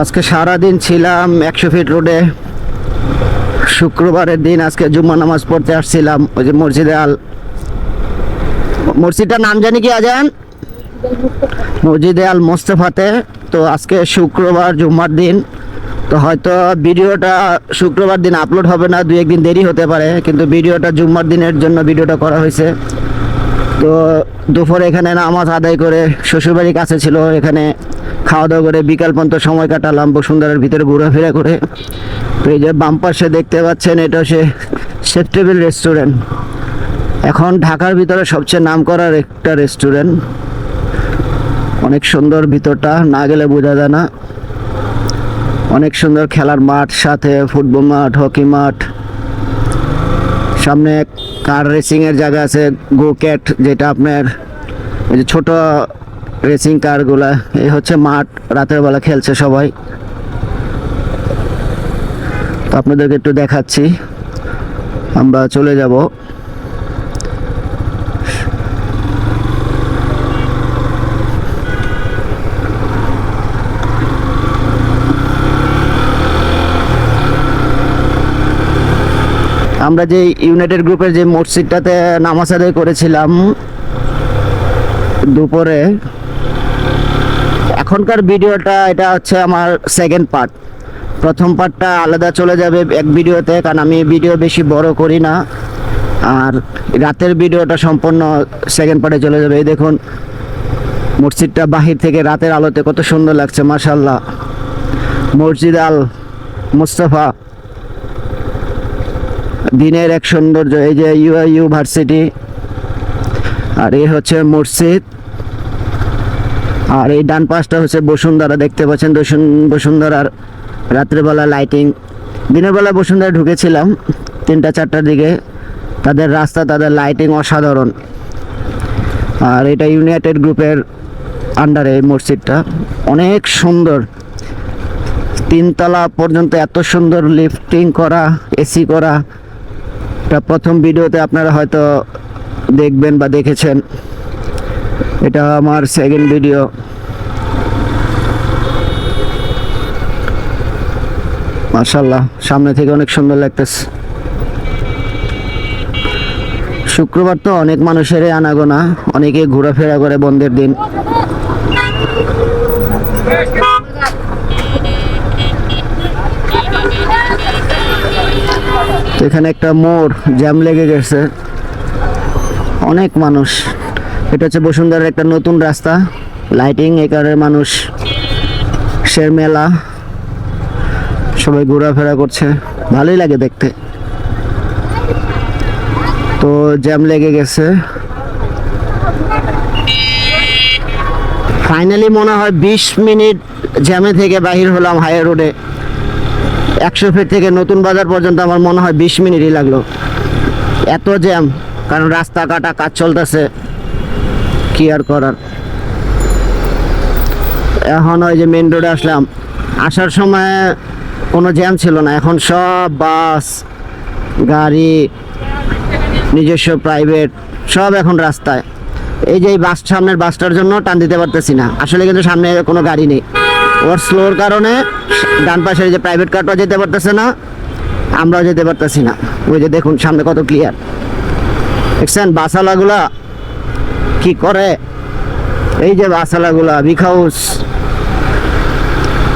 আজকে সারাদিন ছিলাম একশো ফিট রোডে শুক্রবারের দিন আজকে জুম্মা নামাজ পড়তে আসছিলাম, ওই যে মসজিদে আল, মসজিদটার নাম জানি কি আজান? মসজিদে আল মোস্তফাতে তো আজকে শুক্রবার জুম্মার দিন, তো হয়তো ভিডিওটা শুক্রবার দিন আপলোড হবে না দু একদিন দেরি হতে পারে, কিন্তু ভিডিওটা জুম্মার দিনের জন্য ভিডিওটা করা হয়েছে। তো দুপুরে এখানে নামাজ আদায় করে শ্বশুরবাড়ির কাছে ছিল, এখানে খাওয়া দাওয়া করে বিকাল পর্যন্ত সময় কাটালাম বসুন্ধরার ভিতরে ঘোরাফেরা করে। তো এই যে বাম পাশে দেখতে পাচ্ছেন, এটা সে সেফটেবল রেস্টুরেন্ট। এখন ঢাকার ভিতরে সবচেয়ে নাম করার একটা রেস্টুরেন্ট। অনেক সুন্দর ভিতরটা, না গেলে বোঝা যায় না। অনেক সুন্দর খেলার মাঠ, সাথে ফুটবল মাঠ, হকি মাঠ। সামনে কার রেসিংয়ের জায়গা আছে গো ক্যাট যেটা আপনার ওই যে ছোট রেসিং কারগুলা এই হচ্ছে মাঠ, রাতের বেলা খেলছে সবাই। তো আপনাদেরকে একটু দেখাচ্ছি, আমরা চলে যাব। আমরা যে ইউনাইটেড গ্রুপের যে মসজিদটাতে নামাজ আদায় করেছিলাম দুপুরে এখনকার ভিডিওটা, এটা হচ্ছে আমার সেকেন্ড পার্ট প্রথম পার্টটা আলাদা চলে যাবে এক ভিডিওতে, কারণ আমি ভিডিও বেশি বড় করি না। আর রাতের ভিডিওটা সম্পূর্ণ সেকেন্ড পার্টে চলে যাবে। এই দেখুন, মসজিদটা বাহির থেকে রাতের আলোতে কত সুন্দর লাগছে মাশাল্লাহ মসজিদ আল মুস্তফা। দিনের এক সৌন্দর্য, এই যে ইউআই ইউনিভার্সিটি আর এই হচ্ছে মসজিদ। আর এই ডান পাশটা হচ্ছে বসুন্ধরা, দেখতে পাচ্ছেন বসুন- বসুন্ধরার রাত্রেবেলা লাইটিং দিনের বেলা বসুন্ধরা ঢুকেছিলাম, তিনটা, চারটার দিকে। তাদের রাস্তা, তাদের লাইটিং অসাধারণ। আর এটা ইউনাইটেড গ্রুপের আন্ডারে এই মসজিদটা। অনেক সুন্দর। তিনতলা পর্যন্ত এত সুন্দর লিফটিং করা এসি করা। এটা প্রথম ভিডিওতে আপনারা হয়তো দেখবেন বা দেখেছেন। এটা আমার সেকেন্ড ভিডিও মার্শাল্লাহ সামনে থেকে অনেক সুন্দর লাগতেছে। শুক্রবার তো অনেক মানুষেরই আনাগোনা, অনেকে ঘোরাফেরা করে বন্ধের দিন। এখানে একটা মোড় জ্যাম লেগে গেছে। অনেক মানুষ। এটা হচ্ছে বসুন্ধরার একটা নতুন রাস্তা। লাইটিং এই মানুষ শের মেলা, সবাই ঘোরাফেরা করছে। ভালোই লাগে দেখতে। তো জ্যাম লেগে গেছে। ফাইনালি মনে হয় বিশ মিনিট জ্যামে থেকে বাহির হলাম হাইওয়ে রোডে। একশো ফিট থেকে নতুন বাজার পর্যন্ত আমার মনে হয় বিশ মিনিটই লাগল। এত জ্যাম, কারণ রাস্তা কাটা, কাজ চলতেছে। কি আর করার? এখন ওই যে মেন রোডে আসলাম। আসার সময় কোনো জ্যাম ছিল না। এখন সব বাস গাড়ি, নিজস্ব প্রাইভেট সব এখন রাস্তায়। এই যে বাস সামনের বাসটার জন্য টান দিতে পারতেছি না। আসলে কিন্তু সামনে কোনো গাড়ি নেই। ওর স্লোর কারণে ডান পাশের যে প্রাইভেট কারটাও যেতে পারতেছে না, আমরাও যেতে পারতেছি না। ওই যে দেখুন, সামনে কত ক্লিয়ার দেখছেন? বাসালাগুলা কি করে? এই যে বাসালাগুলা বিগ হাউস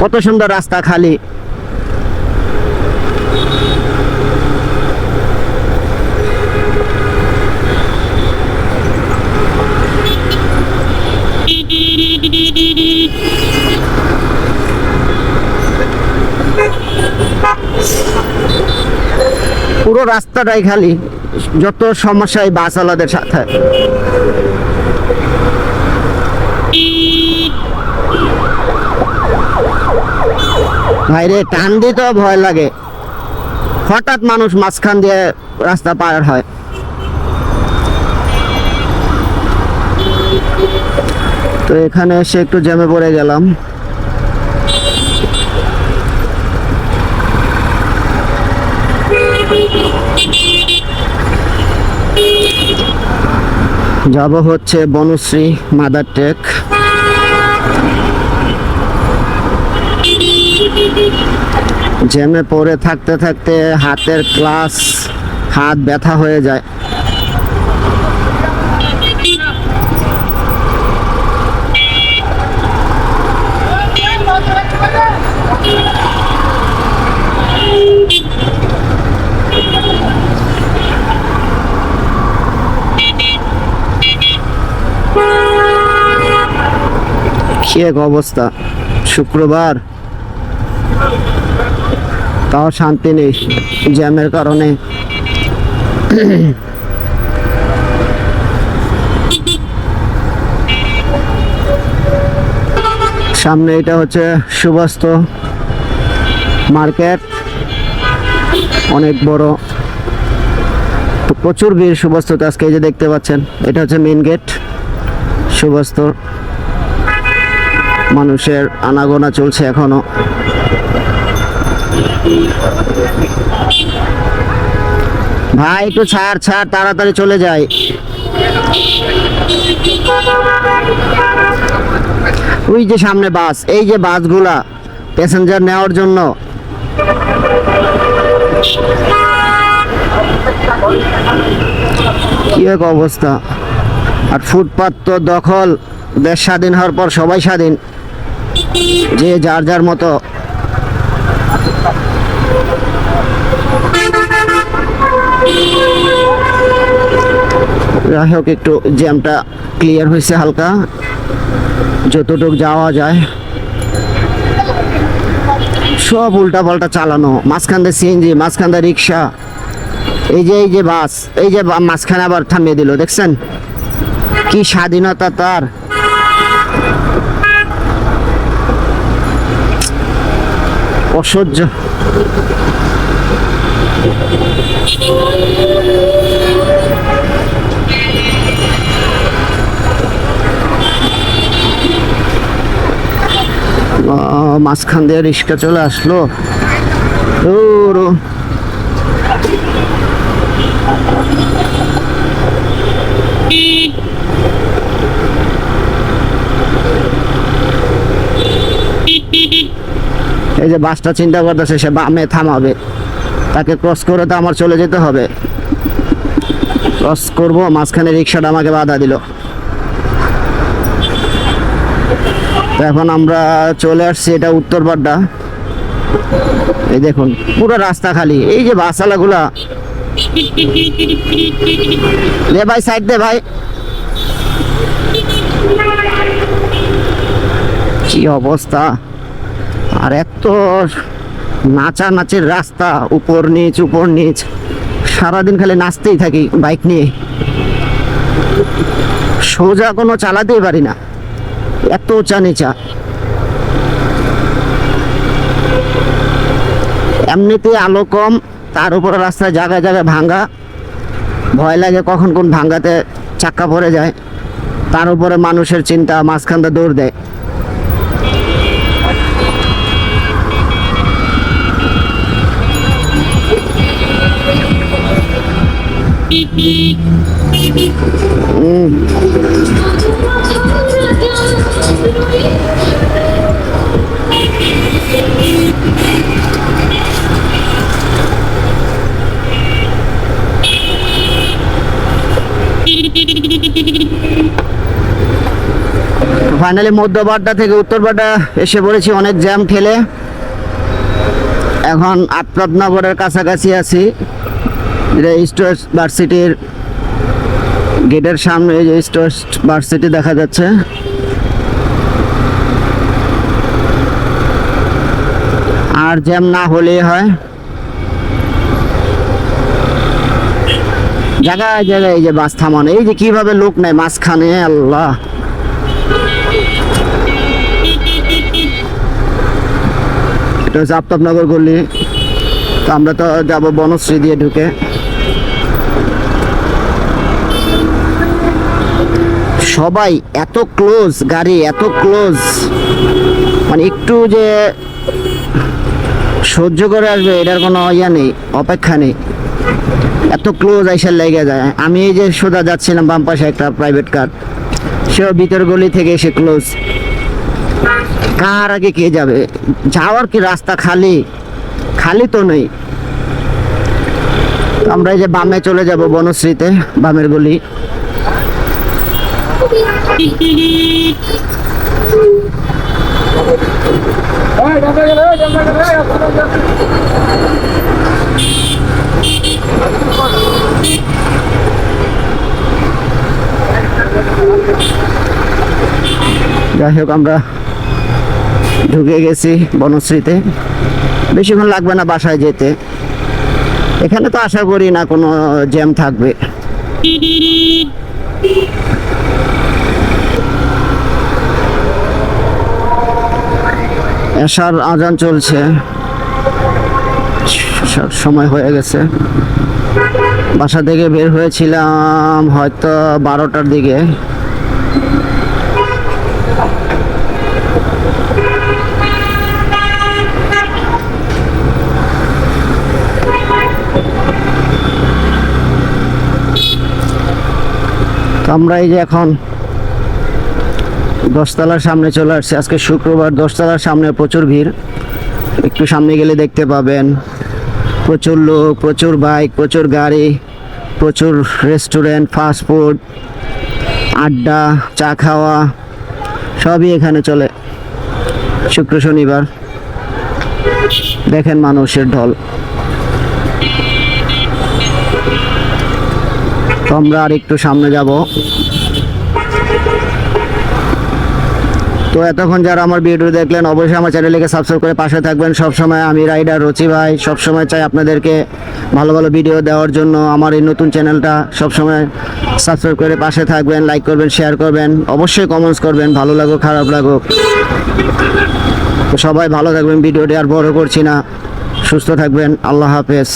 কত সুন্দর রাস্তা খালি। পুরো রাস্তাটাই খালি, যত সমস্যা এই বাসওয়ালাদের সাথে। ভাইরে টান দিতে ভয় লাগে। হঠাৎ মানুষ মাঝখান দিয়ে রাস্তা পার হয়। তো এখানে এসে একটু জ্যামে পড়ে গেলাম। যাব হচ্ছে বনশ্রী মাদার টেক। জ্যামে পড়ে থাকতে থাকতে হাতের ক্লাস হাত ব্যথা হয়ে যায়। কি এক অবস্থা? শুক্রবার। তাও শান্তি নেই, জ্যামের কারণে। সামনে এটা হচ্ছে সুবাস্ত মার্কেট, অনেক বড়। প্রচুর ভিড় সুবাস্ততে আজকে এই যে দেখতে পাচ্ছেন, এটা হচ্ছে মেন গেট সুবাস্ত। মানুষের আনাগোনা চলছে এখনও। ভাই, একটু ছাড় ছাড়, তাড়াতাড়ি চলে যাই। ওই যে সামনে বাস, এই যে বাসগুলা প্যাসেঞ্জার নেওয়ার জন্য। কি এক অবস্থা। আর ফুটপাত তো দখল, দেশ স্বাধীন হওয়ার পর সবাই স্বাধীন। যে যার যার মতো। যাই হোক, একটু জ্যামটা ক্লিয়ার হয়েছে হালকা। যতটুক যাওয়া যায়। সব উল্টা পাল্টা চালানো। মাঝখান দিয়ে সিএনজি মাঝখান দিয়ে রিক্সা। এই যে এই যে বাস, এই যে মাঝখানে আবার থামিয়ে দিল, দেখছেন? কি স্বাধীনতা তার। অসহ্য। মাঝখান দিয়ে রিক্সা চলে আসলো। এই যে বাসটা চিন্তা করতেছে, সে বামে থামাবে। তাকে ক্রস করে তো আমার চলে যেতে হবে। ক্রস করব, মাঝখানে রিক্সাটা আমাকে বাধা দিল। এখন আমরা চলে আসছি এটা উত্তরপাড্ডা এই দেখুন, পুরো রাস্তা খালি। এই যে বাসালাগুলা দে ভাই সাইড দে ভাই। কি অবস্থা? আর এত নাচা নাচের রাস্তা, উপর নিচ উপর নিচ। সারাদিন খালি নাচতেই থাকি বাইক নিয়ে। সোজা কোনো চালাতেই পারি না। এত উঁচা নিচা এমনিতে আলো কম তার উপরে রাস্তায় জায়গায় জায়গায় ভাঙ্গা। ভয় লাগে কখন কোন ভাঙ্গাতে চাক্কা পড়ে যায়। তার উপরে মানুষের চিন্তা মাঝখানটা দৌড় দেয়। উম, ফাইনালি মধ্যবাড্ডা থেকে উত্তরবাড্ডা এসে পড়েছি, অনেক জ্যাম ঠেলে এখন আটপ্রাতনগরের কাছাকাছি আছি। এটা ইস্ট ভার্সিটির গেটের সামনে এই যে স্টোস্ট ভার্সিটি দেখা যাচ্ছে। আর জ্যাম না হলেই হয়। জায়গায় জায়গায় এই যে বাস থামানো, এই যে কীভাবে লোক নেয় মাঝখানে, আল্লাহ। এটা হচ্ছে আফতাবনগর গলি। তো আমরা তো যাব বনশ্রী দিয়ে ঢুকে। সবাই এত ক্লোজ গাড়ি এত ক্লোজ মানে একটু যে সহ্য করে আসবে, এটার কোনো ইয়া নেই, অপেক্ষা নেই। এত ক্লোজ আইসার লেগে যায়। আমি এই যে সোজা যাচ্ছিলাম বাম পাশে একটা প্রাইভেট কার সেও ভিতর গলি থেকে এসে ক্লোজ কার আগে কে যাবে? যাওয়ার কি রাস্তা খালি? খালি তো নেই। আমরা এই যে বামে চলে যাব বনশ্রীতে, বামের গলি। যাই হোক, আমরা ঢুকে গেছি বনশ্রীতে। বেশিক্ষণ লাগবে না বাসায় যেতে। এখানে তো আশা করি না কোনো জ্যাম থাকবে। এশার আজান চলছে। সময় হয়ে গেছে। বাসা থেকে বের হয়েছিলাম হয়তো বারোটার দিকে। আমরা এই যে এখন দশতলার সামনে চলে আসছে। আজকে শুক্রবার দশতলার সামনে প্রচুর ভিড়। একটু সামনে গেলে দেখতে পাবেন। প্রচুর লোক, প্রচুর বাইক, প্রচুর গাড়ি, প্রচুর রেস্টুরেন্ট, ফাস্ট ফুড, আড্ডা, চা খাওয়া, সবই এখানে চলে। শুক্র শনিবার। দেখেন মানুষের ঢল। তো আমরা আর একটু সামনে যাব। তো এতক্ষণ যারা আমার ভিডিও দেখলেন, অবশ্যই আমার চ্যানেলকে সাবস্ক্রাইব করে পাশে থাকবেন। সবসময় আমি রাইডার রচি ভাই, সবসময় চাই আপনাদেরকে ভালো ভালো ভিডিও দেওয়ার জন্য। আমার এই নতুন চ্যানেলটা সবসময় সাবস্ক্রাইব করে পাশে থাকবেন লাইক করবেন শেয়ার করবেন, অবশ্যই কমেন্টস করবেন, ভালো লাগুক, খারাপ লাগুক। সবাই ভালো থাকবেন ভিডিওটি আর বড় করছি না। সুস্থ থাকবেন, আল্লাহ হাফেজ।